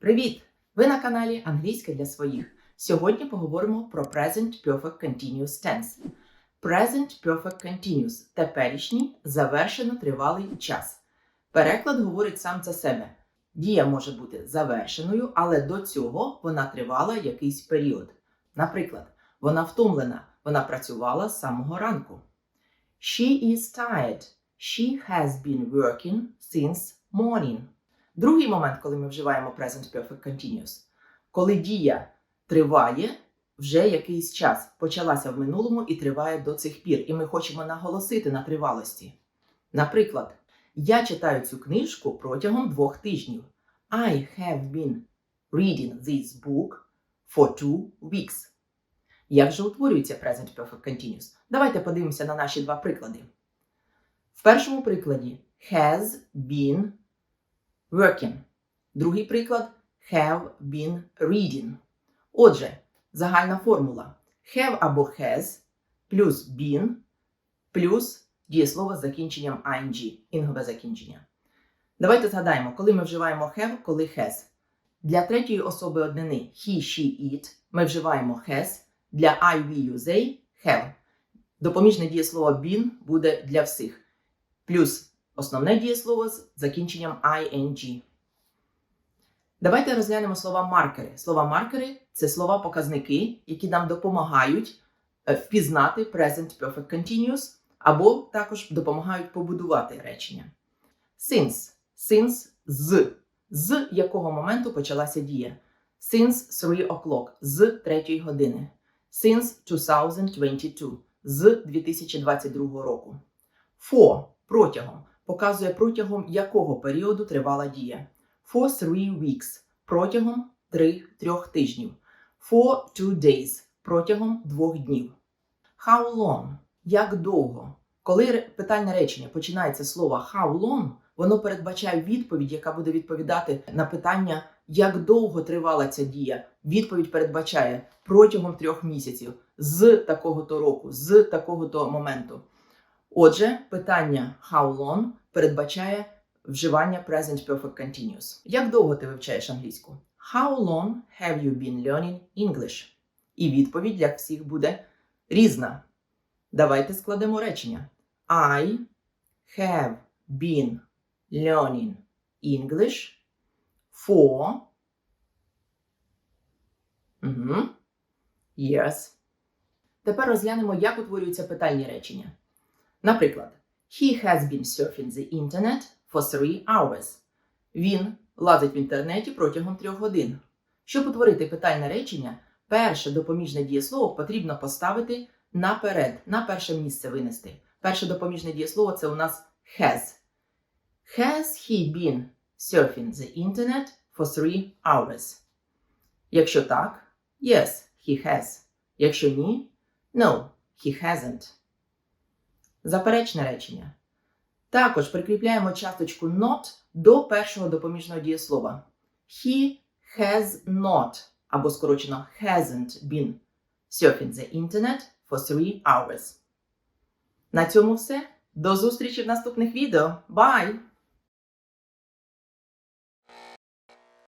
Привіт! Ви на каналі Англійська для своїх. Сьогодні поговоримо про Present Perfect Continuous Tense. Present Perfect Continuous – теперішній завершено тривалий час. Переклад говорить сам за себе. Дія може бути завершеною, але до цього вона тривала якийсь період. Наприклад, вона втомлена, вона працювала з самого ранку. She is tired. She has been working since morning. Другий момент, коли ми вживаємо Present Perfect Continuous, коли дія триває вже якийсь час, почалася в минулому і триває до цих пір, і ми хочемо наголосити на тривалості. Наприклад, я читаю цю книжку протягом двох тижнів. I have been reading this book for two weeks. Як же утворюється Present Perfect Continuous? Давайте подивимося на наші два приклади. В першому прикладі has been working. Другий приклад have been reading. Отже, загальна формула have або has плюс been плюс дієслово з закінченням ing, інгове закінчення. Давайте згадаємо, коли ми вживаємо have, коли has. Для третьої особи однини he, she, it ми вживаємо has. Для I, we, you, they have. Допоміжне дієслово been буде для всіх. Плюс основне дієслово з закінченням ing. Давайте розглянемо слова маркери. Слова маркери це слова показники, які нам допомагають е, впізнати Present Perfect Continuous або також допомагають побудувати речення. Since. Since з. З якого моменту почалася дія. Since 3 o'clock. З 3 години. Since 2022. З 2022 року. For протягом показує протягом якого періоду тривала дія. For three weeks протягом три, трьох тижнів. For two days протягом двох днів. How long як довго. Коли питальне речення починається з слова how long, воно передбачає відповідь, яка буде відповідати на питання, як довго тривала ця дія. Відповідь передбачає протягом трьох місяців з такого-то року, з такого-то моменту. Отже, питання how long передбачає вживання present perfect continuous. Як довго ти вивчаєш англійську? How long have you been learning English? І відповідь для всіх буде різна. Давайте складемо речення. I have been learning English for. Years. Тепер розглянемо, як утворюються питальні речення. Наприклад, He has been surfing the internet for three hours. Він лазить в інтернеті протягом трьох годин. Щоб утворити питальне речення, перше допоміжне дієслово потрібно поставити наперед, на перше місце винести. Перше допоміжне дієслово це у нас has. Has he been surfing the internet for three hours? Якщо так, yes, he has. Якщо ні, no, he hasn't. Заперечне речення. Також прикріпляємо часточку not до першого допоміжного дієслова. He has not, або скорочено hasn't been surfing the internet for three hours. На цьому все. До зустрічі в наступних відео. Bye!